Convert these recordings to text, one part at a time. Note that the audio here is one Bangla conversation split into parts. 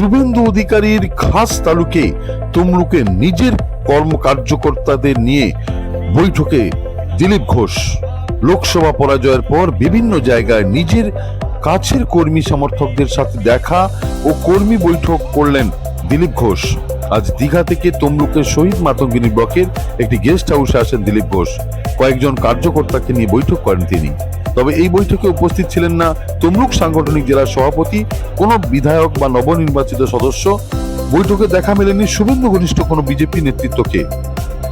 শুভেন্দু অধিকারীর খাস তালুকে তমলুকে নিজের কর্মকার্যকর্তাদের নিয়ে বৈঠকে দিলীপ ঘোষ। লোকসভা পরাজয়ের পর বিভিন্ন জায়গায় নিজের কাছের কর্মী সমর্থকদের সাথে দেখা ও কর্মী বৈঠক করলেন দিলীপ ঘোষ। আজ দীঘা থেকে তমলুকের শহীদ মাতঙ্গিনী ব্লকের একটি গেস্ট হাউসে আসেন দিলীপ ঘোষ। কয়েকজন কার্যকর্তাকে নিয়ে বৈঠক করেন তিনি। তবে এই বৈঠকে উপস্থিত ছিলেন না তমলুক সাংগঠনিক জেলার সভাপতি, কোনো বিধায়ক বা নবনির্বাচিত সদস্য। বৈঠকে দেখা মেলেনি শুভেন্দু ঘনিষ্ঠ কোনো বিজেপি নেতৃত্বকে।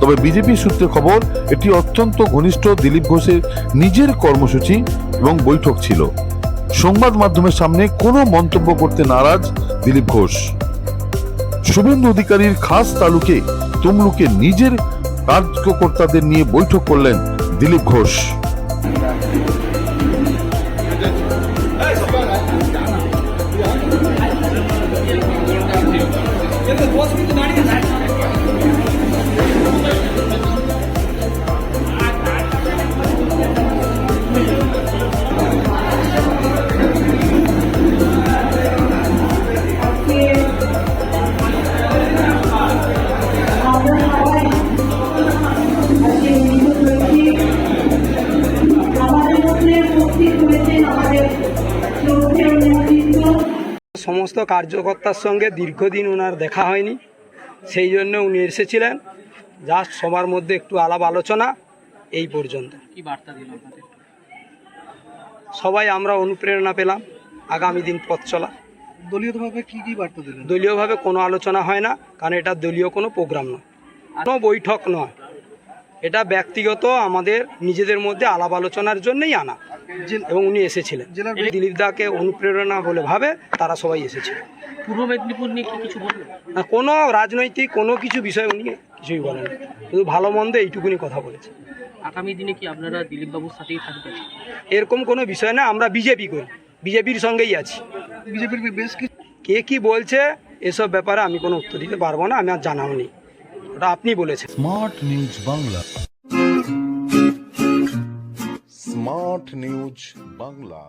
তবে বিজেপি সূত্রে খবর, এটি অত্যন্ত ঘনিষ্ঠ দিলীপ ঘোষের নিজের কর্মসূচি এবং বৈঠক ছিল। সংবাদ মাধ্যমের সামনে কোনো মন্তব্য করতে নারাজ দিলীপ ঘোষ। শুভেন্দু অধিকারীর খাস তালুকে তমলুকে নিজের কার্যকর্তাদের নিয়ে বৈঠক করলেন দিলীপ ঘোষ। Thank you. সমস্ত কার্যকর্তার সঙ্গে দীর্ঘদিন ওনার দেখা হয়নি। সেই জন্য উনি এসেছিলেন। জাস্ট সবার মধ্যে একটু আলাপ আলোচনা এই পর্যন্ত। কি বার্তা দিল সবাই আমরা অনুপ্রেরণা পেলাম। আগামী দিন পথ চলা। দলীয়ভাবে কি কি বার্তা দিলেন? দলীয়ভাবে কোনো আলোচনা হয় না কারণ এটা দলীয় কোনো প্রোগ্রাম নয়। কোনো বৈঠক নয়। এটা ব্যক্তিগত আমাদের নিজেদের মধ্যে আলাপ আলোচনার জন্যই আনা। এবং উনি এসেছিলেন। দিলীপ দাকে অনুপ্রেরণা বলে ভাবে তারা সবাই এসেছিল। পূর্ব মেদিনীপুর নিয়ে কিছু বলবেন না কোনো রাজনৈতিক কোনো কিছু বিষয় উনি কিছুই বলেন শুধু ভালো মন্দ এইটুকুনি কথা বলেছে। আগামী দিনে কি আপনারা দিলীপ বাবুর সাথেই থাকবেন? এরকম কোনো বিষয় না আমরা বিজেপি করি। বিজেপির সঙ্গেই আছি। বিজেপির বেশ কিছু কে কি বলছে এসব ব্যাপারে আমি কোনো উত্তর দিতে পারব না আমি আর জানাও নেই ওটা আপনি বলেছেন। Smart news Bangla smart news Bangla